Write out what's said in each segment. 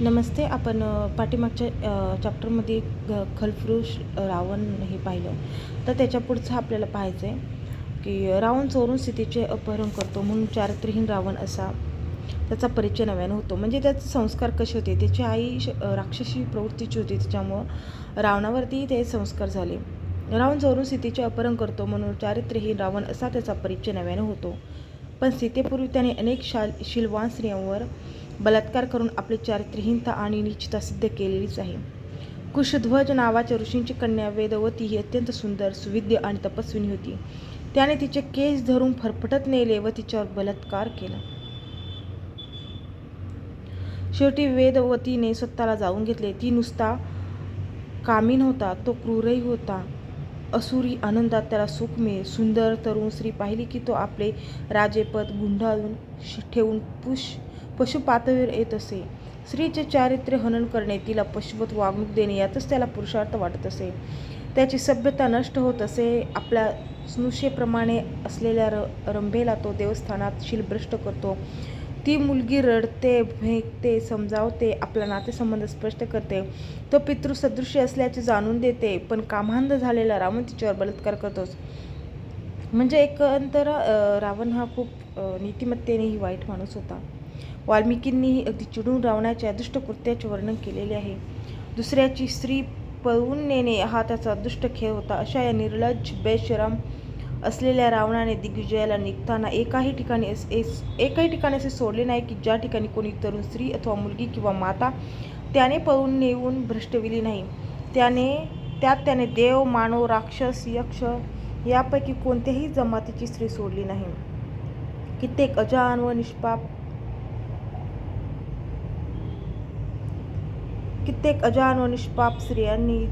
नमस्ते आपण पाठीमागच्या चॅप्टरमध्ये ग खलफ्रुश रावण हे पाहिलं. तर त्याच्या पुढचं आपल्याला पाहायचं आहे की रावण चोरून सीतेचे अपहरण करतो म्हणून चारित्र्यहीन रावण असा त्याचा परिचय नव्यानं होतो. म्हणजे त्याचे संस्कार कसे होते? त्याची आई श राक्षसी प्रवृत्तीची होती त्याच्यामुळं रावणावरती ते संस्कार झाले. रावण चोरून सीतेचे अपहरण करतो म्हणून चारित्र्यहीन रावण असा त्याचा परिचय नव्यानं होतो. पण सीतेपूर्वी त्याने अनेक शाल शिलवान स्त्रियांवर बलात्कार करून आपली चारित्र्यहीनता आणि निश्चिता सिद्ध केलेलीच आहे. कुशध्वज नावाच्या ऋषींची कन्या वेदवती ही अत्यंत सुंदर सुविद्य आणि तपस्विनी होती. त्याने तिचे केस धरून फरफटत नेले व तिच्यावर बलात्कार केला. शेवटी वेदवतीने स्वतःला जाऊन घेतले. ती नुसता कामीन होता तो क्रूरही होता. असुरी आनंदात त्याला सुख मिळे सुंदर तरुण स्त्री पाहिली की तो आपले राजेपद गुंडाळून ठेवून पुष पशुपातळीवर येत असे. स्त्रीचे चारित्र्य हनन करणे तिला पशुवत वागणूक देणे यातच त्याला पुरुषार्थ वाटत असे. त्याची सभ्यता नष्ट होत असे. आपल्या स्नुषेप्रमाणे असलेल्या र रंभेला तो देवस्थानात शिलभ्रष्ट करतो. ती मुलगी रडते भेकते समजावते आपला नातेसंबंध स्पष्ट करते. तो पितृसदृश्य असल्याचे जाणून देते पण कामांध झालेला रावण तिच्यावर बलात्कार करतोच. म्हणजे एकंदर रावण हा खूप नीतिमत्तेनेही वाईट माणूस होता. वाल्मिकींनीही अगदी चिडून रावणाच्या दुष्ट कृत्याचे वर्णन केलेले आहे. दुसऱ्याची स्त्री पळवून नेणे हा त्याचा दुष्ट खेळ होता. अशा या निर्लज्ज बेशरम असलेल्या रावणाने दिग्विजयाला निघताना एकाही ठिकाणी एकाही एस- ठिकाणी असे सोडले नाही की ज्या ठिकाणी कोणी तरुण स्त्री अथवा मुलगी किंवा माता त्याने पळून नेऊन भ्रष्टविली नाही. त्याने त्यात त्याने देव मानव राक्षस यक्ष यापैकी कोणत्याही जमातीची स्त्री सोडली नाही. कित्येक अजान व निष्पाप कित्येक अजान व निष्पाप स्त्रियांनी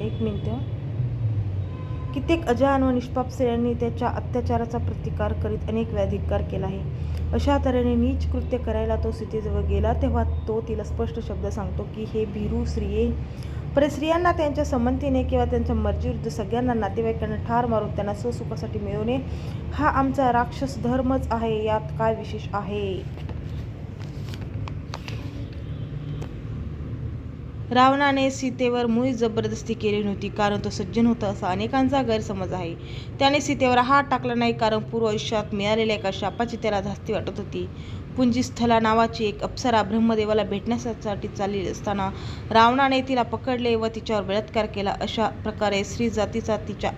एक मिनटं. कित्येक अजान व निष्पाप स्त्रियांनी त्याच्या अत्याचाराचा प्रतिकार करीत अनेक व्याधिकार केला आहे. अशा तऱ्हेने नीच कृत्य करायला तो सीतेजवळ गेला तेव्हा तो तिला स्पष्ट शब्द सांगतो की हे भिरू स्त्रिये पर स्त्रियांना त्यांच्या संमतीने किंवा त्यांच्या मर्जीविरुद्ध सगळ्यांना नातेवाईकांना ठार मारून त्यांना स्वसुखासाठी मिळवणे हा आमचा राक्षस धर्मच आहे यात काय विशेष आहे? रावणाने सीतेवर मुळी जबरदस्ती केली नव्हती कारण तो सज्जन होता असा अनेकांचा गैरसमज आहे. त्याने सीतेवर हात टाकला नाही कारण पूर्व आयुष्यात मिळालेल्या एका शापाची त्याला धास्ती वाटत होती. पुंजीस्थला नावाची एक अप्सरा ब्रह्मदेवाला भेटण्यासाठी चालली असताना रावणाने तिला पकडले व तिच्यावर बलात्कार केला. अशा प्रकारे स्त्री जातीचा तिच्या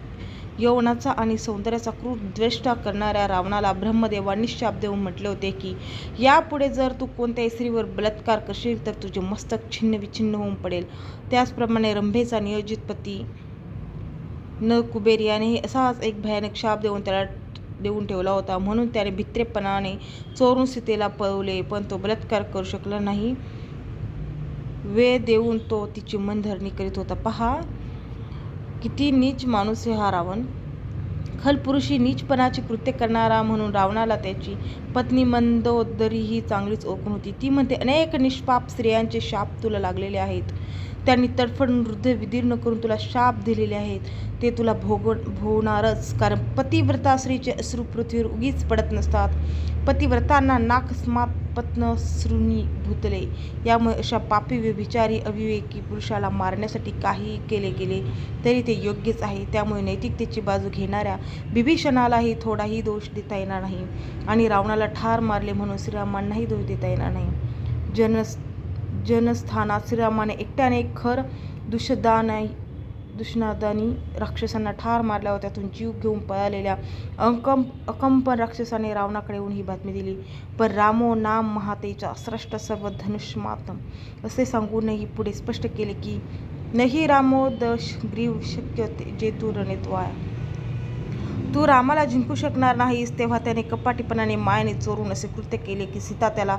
यवनाचा आणि सौंदर्याचा क्रूर द्वेष्टा करणाऱ्या रावणाला ब्रह्मदेवांनी शाप देऊन म्हटले होते की यापुढे जर तू कोणत्याही स्त्रीवर बलात्कार करशील तर तुझे मस्तक छिन्न विछिन्न होऊन पडेल. त्याचप्रमाणे रंभेचा नियोजित पती न कुबेर यानेही असाच एक भयानक शाप देऊन त्याला देऊन ठेवला होता. म्हणून त्याने भित्रेपणाने चोरून सीतेला पळवले पण तो बलात्कार करू शकला नाही. वेळ देऊन तो तिची मनधरणी करीत होता. पहा किती नीच माणूस आहे हा रावण? खलपुरुषी नीचपणाची कृत्य करणारा म्हणून रावणाला त्याची पत्नी मंदोदरी ही चांगलीच ओळखून होती. ती म्हणते अनेक निष्पाप स्त्रियांचे शाप तुला लागलेले आहेत. त्यांनी तडफड हृदय विदीर्ण करून तुला शाप दिलेले आहेत. ते तुला भोग भोवणारच. कारण पतिव्रता स्त्रीचे अश्रू पृथ्वीवर उगीच पडत नसतात. पतिव्रतांना नाकस्मात पत्न श्रुनी भूतले. यामुळे अशा पापी व्यभिचारी अविवेकी पुरुषाला मारण्यासाठी काहीही केले गेले तरी ते योग्यच आहे. त्यामुळे नैतिकतेची बाजू घेणाऱ्या बिभीषणालाही थोडाही दोष देता येणार नाही आणि रावणाला ठार मारले म्हणून श्रीरामांनाही दोष देता येणार नाही. जनस जनस्थानात श्रीरामाने एकट्याने खर दुष्दानाई दुष्णादानी राक्षसांना ठार मारल्यावर त्यातून जीव घेऊन पळालेल्या अंकंप अकंपन राक्षसाने रावणाकडे येऊन ही बातमी दिली. पण रामो नाम महातेचा स्रष्ट सर्व धनुष्मातम असे सांगूनही पुढे स्पष्ट केले की नही रामो दश ग्रीव शक्य ते जे तू रामाला जिंकू शकणार नाहीस तेव्हा त्याने कपाटीपणाने मायने चोरून असे कृत्य केले की सीता त्याला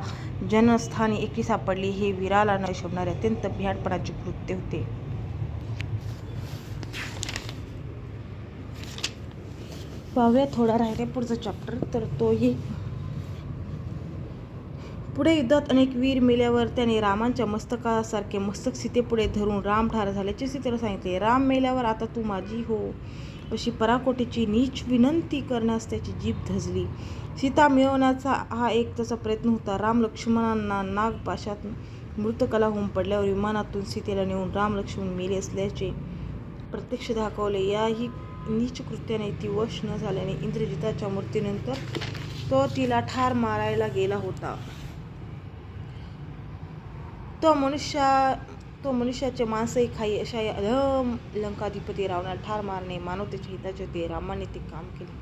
जनस्थानी एकटी सापडली. हे वीराला न शोभणारे अत्यंत भ्याडपणाचे कृत्य होते. पाहूया थोडा राहिले पुढचा चॅप्टर तर तोही पुढे युद्धात अनेक वीर मेल्यावर त्याने रामांच्या मस्तकासारखे मस्तक सीतेपुढे धरून राम ठार झाल्याचे सीतेला सांगितले. राम मेल्यावर आता तू माझी हो. अशी पराकोटीची नीच विनंती करण्यास त्याची जीभ धजली. सीता मिळवण्याचा हा एक त्याचा प्रयत्न होता. राम लक्ष्मणांना नागपाशात मृतकला होऊन पडल्यावर विमानातून सीतेला नेऊन राम लक्ष्मण मेले असल्याचे प्रत्यक्ष दाखवले. याही नीच कृत्याने ती वश न झाल्याने इंद्रजिताच्या मृत्यूनंतर तो तिला ठार मारायला गेला होता. तो मनुष्या तो मनुष्याचे मांसही खाई अशा या अधम लंकाधिपती रावणाला ठार मारणे मानवतेच्या हिताचे ते रामाने ते काम केले.